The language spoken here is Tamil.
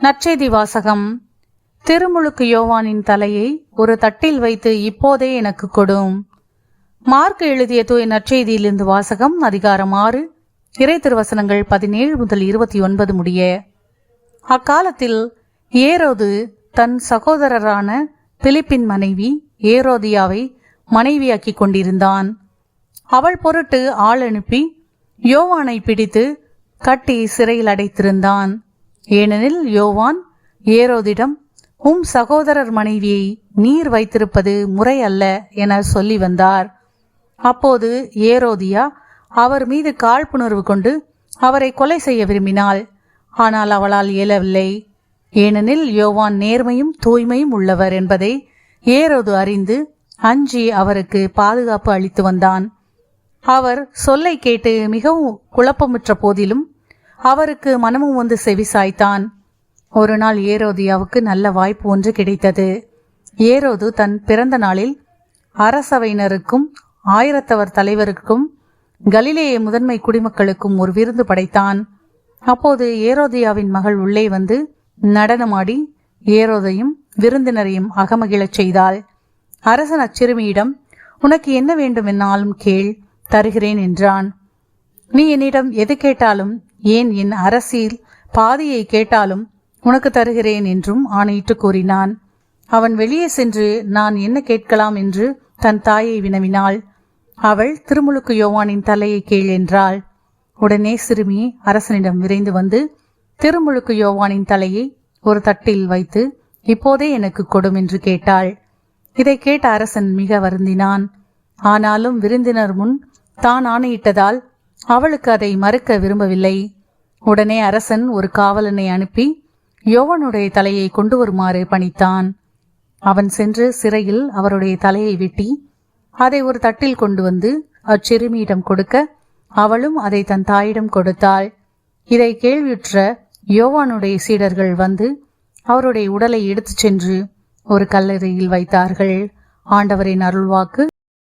நற்செய்தி வாசகம். திருமுழுக்கு யோவானின் தலையை ஒரு தட்டில் வைத்து இப்போதே எனக்கு கொடும். மார்க் எழுதிய தூய நற்செய்தியிலிருந்து வாசகம் அதிகாரம் ஆறு இறை திருவசனங்கள் பதினேழு முதல் இருபத்தி ஒன்பது முடிய. அக்காலத்தில் ஏரோது தன் சகோதரரான பிலிப்பின் மனைவி ஏரோதியாவை மனைவியாக்கிக் கொண்டிருந்தான். அவள் பொருட்டு ஆள் அனுப்பி யோவானை பிடித்து கட்டி சிறையில் அடைத்திருந்தான். ஏனெனில் யோவான் ஏரோதிடம் உம் சகோதரர் மனைவியை நீர் வைத்திருப்பது முறை அல்ல என சொல்லி வந்தார். அப்போது ஏரோதியா அவர் மீது காழ்ப்புணர்வு கொண்டு அவரை கொலை செய்ய விரும்பினாள். ஆனால் அவளால் இயலவில்லை. ஏனெனில் யோவான் நேர்மையும் தூய்மையும் உள்ளவர் என்பதை ஏரோது அறிந்து அஞ்சி அவருக்கு பாதுகாப்பு அளித்து வந்தான். அவர் சொல்லை கேட்டு மிகவும் குழப்பமுற்ற போதிலும் அவருக்கு மனமும் வந்து செவிசாய்த்தான் ஒரு நாள் ஏரோதியாவுக்கு நல்ல வாய்ப்பு ஒன்று கிடைத்தது. ஏரோது தன் பிறந்த நாளில் அரசவையினருக்கும் ஆயிரத்தவர் தலைவருக்கும் கலிலேய முதன்மை குடிமக்களுக்கும் ஒரு விருந்து படைத்தான். அப்போது ஏரோதியாவின் மகள் உள்ளே வந்து நடனமாடி ஏரோதையும் விருந்தினரையும் அகமகிழச் செய்தாள். அரசன் அச்சிறுமியிடம் உனக்கு என்ன வேண்டுமென்னாலும் கேள் தருகிறேன் என்றான். நீ என்னிடம் எது கேட்டாலும் ஏன் என் அரசியல் பாதியை கேட்டாலும் உனக்கு தருகிறேன் என்றும் ஆணையிட்டு கூறினான். அவன் வெளியே சென்று நான் என்ன கேட்கலாம் என்று தன் தாயை வினவினாள். அவள் திருமுழுக்கு யோவானின் தலையை கேள் என்றாள். உடனே சிறுமி அரசனிடம் விரைந்து வந்து திருமுழுக்கு யோவானின் தலையை ஒரு தட்டில் வைத்து இப்போதே எனக்கு கொடும் என்று கேட்டாள். இதை கேட்ட அரசன் மிக வருந்தினான். ஆனாலும் விருந்தினர் முன் தான் ஆணையிட்டதால் அவளுக்கு அதை மறுக்க விரும்பவில்லை. உடனே அரசன் ஒரு காவலனை அனுப்பி யோவனுடைய தலையை கொண்டு வருமாறு பணித்தான். அவன் சென்று சிறையில் அவருடைய தலையை வெட்டி அதை ஒரு தட்டில் கொண்டு வந்து அச்சிறுமியிடம் கொடுக்க அவளும் அதை தன் தாயிடம் கொடுத்தாள். இதை கேள்வியுற்ற யோவானுடைய சீடர்கள் வந்து அவருடைய உடலை எடுத்துச் சென்று ஒரு கல்லறையில் வைத்தார்கள். ஆண்டவரின் அருள்வாக்கு